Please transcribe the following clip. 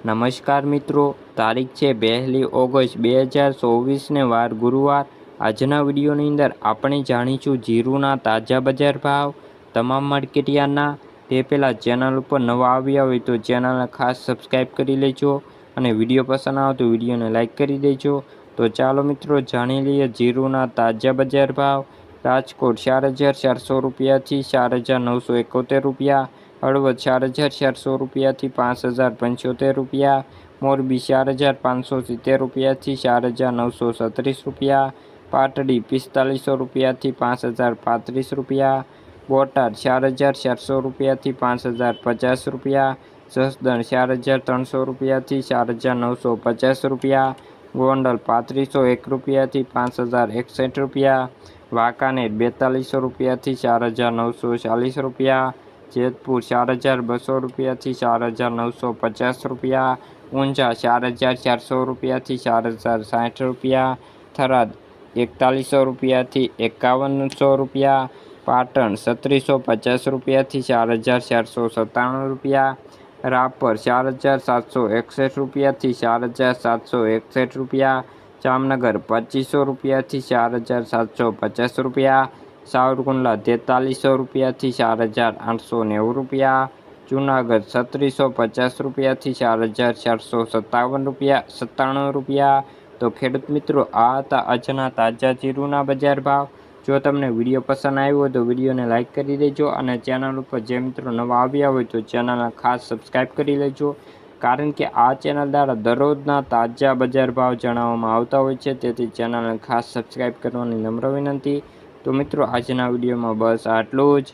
નમસ્કાર મિત્રો, તારીખ છે પહેલી ઓગસ્ટ બે હજાર ચોવીસને વાર ગુરુવાર. આજના વિડીયોની અંદર આપણે જાણીશું જીરુના તાજા બજાર ભાવ, તમામ માર્કેટિયાના. તે પહેલાં ચેનલ ઉપર નવા આવ્યા હોય તો ચેનલને ખાસ સબસ્ક્રાઈબ કરી લેજો અને વીડિયો પસંદ આવે તો વિડીયોને લાઇક કરી દેજો. તો ચાલો મિત્રો, જાણી લઈએ જીરુના તાજા બજાર ભાવ. રાજકોટ ચાર હજાર ચારસો રૂપિયાથી ચાર હજાર નવસો એકોતેર રૂપિયા. હળવદ ચાર હજાર ચારસો રૂપિયાથી પાંચ હજાર પંચોતેર રૂપિયા, મોરબી ચાર હજાર પાંચસો સિત્તેર રૂપિયાથી ચાર હજાર નવસો છત્રીસ રૂપિયા, પાટડી પિસ્તાલીસો રૂપિયાથી પાંચ હજાર પાંત્રીસ રૂપિયા, બોટાદ ચાર હજાર ચારસો રૂપિયાથી પાંચ હજાર પચાસ રૂપિયા, જસદણ ચાર હજાર ત્રણસો રૂપિયાથી ચાર હજાર નવસો પચાસ રૂપિયા, ગોંડલ પાંત્રીસો એક રૂપિયાથી પાંચ હજાર એકસઠ રૂપિયા, વાંકાનેર બેતાલીસો રૂપિયાથી ચાર હજાર નવસો ચાલીસ રૂપિયા જેતપુર ચાર હજાર બસો રૂપિયાથી ચાર હજાર નવસો પચાસ રૂપિયા, ઊંઝા ચાર હજાર ચારસો રૂપિયાથી ચાર હજાર સાઠ રૂપિયા, થરાદ એકતાલીસો રૂપિયાથી એકાવનસો રૂપિયા, પાટણ છત્રીસો પચાસ રૂપિયાથી ચાર હજાર ચારસો સત્તાણું રૂપિયા, રાપર ચાર હજાર સાતસો એકસઠ રૂપિયાથી ચાર હજાર સાતસો એકસઠ રૂપિયા, જામનગર પચીસો રૂપિયાથી ચાર હજાર સાતસો પચાસ રૂપિયા સાવરકુંડલા તેતાલીસો રૂપિયાથી ચાર હજાર આઠસો નેવું રૂપિયા, જુનાગઢ છત્રીસો પચાસ રૂપિયાથી ચાર હજાર ચારસો સત્તાવન રૂપિયા, સત્તાણું રૂપિયા. તો ખેડૂત મિત્રો, આ હતા આજના તાજા જીરુના બજાર ભાવ. જો તમને વીડિયો પસંદ આવ્યો હોય તો વિડીયોને લાઇક કરી દેજો અને ચેનલ ઉપર જે મિત્રો નવા આવ્યા હોય તો ચેનલને ખાસ સબસ્ક્રાઈબ કરી લેજો. કારણ કે આ ચેનલ દ્વારા દરરોજના તાજા બજાર ભાવ જણાવવામાં આવતા હોય છે, તેથી ચેનલને ખાસ સબસ્ક્રાઈબ કરવાની નમ્ર વિનંતી. તો મિત્રો આજના વિડીયોમાં બસ આટલું જ.